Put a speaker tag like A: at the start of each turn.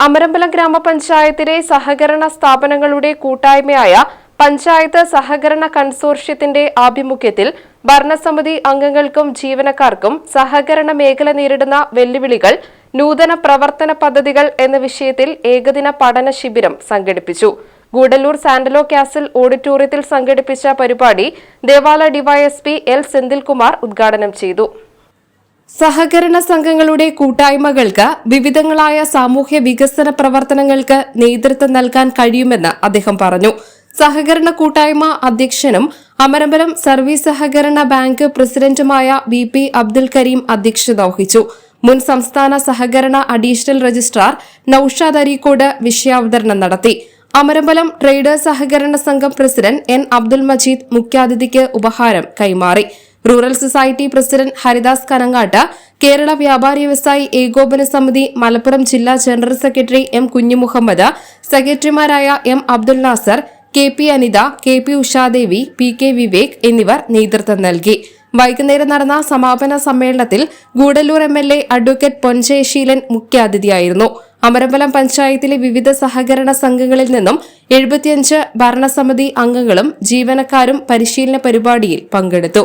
A: അമരമ്പലം ഗ്രാമപഞ്ചായത്തിലെ സഹകരണ സ്ഥാപനങ്ങളുടെ കൂട്ടായ്മയായ പഞ്ചായത്ത് സഹകരണ കൺസോർഷ്യത്തിന്റെ ആഭിമുഖ്യത്തിൽ ഭരണസമിതി അംഗങ്ങൾക്കും ജീവനക്കാർക്കും സഹകരണ മേഖല നേരിടുന്ന വെല്ലുവിളികൾ നൂതന പ്രവർത്തന പദ്ധതികൾ എന്ന വിഷയത്തിൽ ഏകദിന പഠന ശിബിരം സംഘടിപ്പിച്ചു. ഗൂഡല്ലൂർ സാന്റലോ കാസിൽ ഓഡിറ്റോറിയത്തിൽ സംഘടിപ്പിച്ച പരിപാടി ദേവാല ഡിവൈഎസ്പി എൽ സെന്തിൽകുമാർ ഉദ്ഘാടനം ചെയ്തു. സഹകരണ സംഘങ്ങളുടെ കൂട്ടായ്മകൾക്ക് വിവിധങ്ങളായ സാമൂഹ്യ വികസന പ്രവർത്തനങ്ങൾക്ക് നേതൃത്വം നൽകാൻ കഴിയുമെന്ന് അദ്ദേഹം പറഞ്ഞു. സഹകരണ കൂട്ടായ്മ അധ്യക്ഷനും അമരമ്പലം സർവീസ് സഹകരണ ബാങ്ക് പ്രസിഡന്റുമായ വി പി അബ്ദുൽ കരീം അധ്യക്ഷത വഹിച്ചു. മുൻ സംസ്ഥാന സഹകരണ അഡീഷണൽ രജിസ്ട്രാർ നൌഷാദ് അരീക്കോട് വിഷയാവതരണം നടത്തി. അമരമ്പലം ട്രേഡേഴ്സ് സഹകരണ സംഘം പ്രസിഡന്റ് എൻ അബ്ദുൽ മജീദ് മുഖ്യാതിഥിക്ക് ഉപഹാരം കൈമാറി. Rural society president Haridas Kanangat Kerala വ്യാപാരി വ്യവസായി ഏകോപന സമിതി മലപ്പുറം ജില്ലാ ജനറൽ സെക്രട്ടറി എം കുഞ്ഞുമുഹമ്മദ് സെക്രട്ടറിമാരായ M Abdul Nasar K P Anitha K P Ushadevi P K Vivek എന്നിവർ നേതൃത്വം നൽകി. വൈകുന്നേരം നടന്ന സമാപന സമ്മേളനത്തിൽ Gudalur M L A advocate Ponjayaseelan മുഖ്യാതിഥിയായിരുന്നു. Amarambalam പഞ്ചായത്തിലെ വിവിധ സഹകരണ സംഘങ്ങളിൽ നിന്നും എഴുപത്തിയഞ്ച് ഭരണസമിതി അംഗങ്ങളും ജീവനക്കാരും പരിശീലന പരിപാടിയിൽ പങ്കെടുത്തു.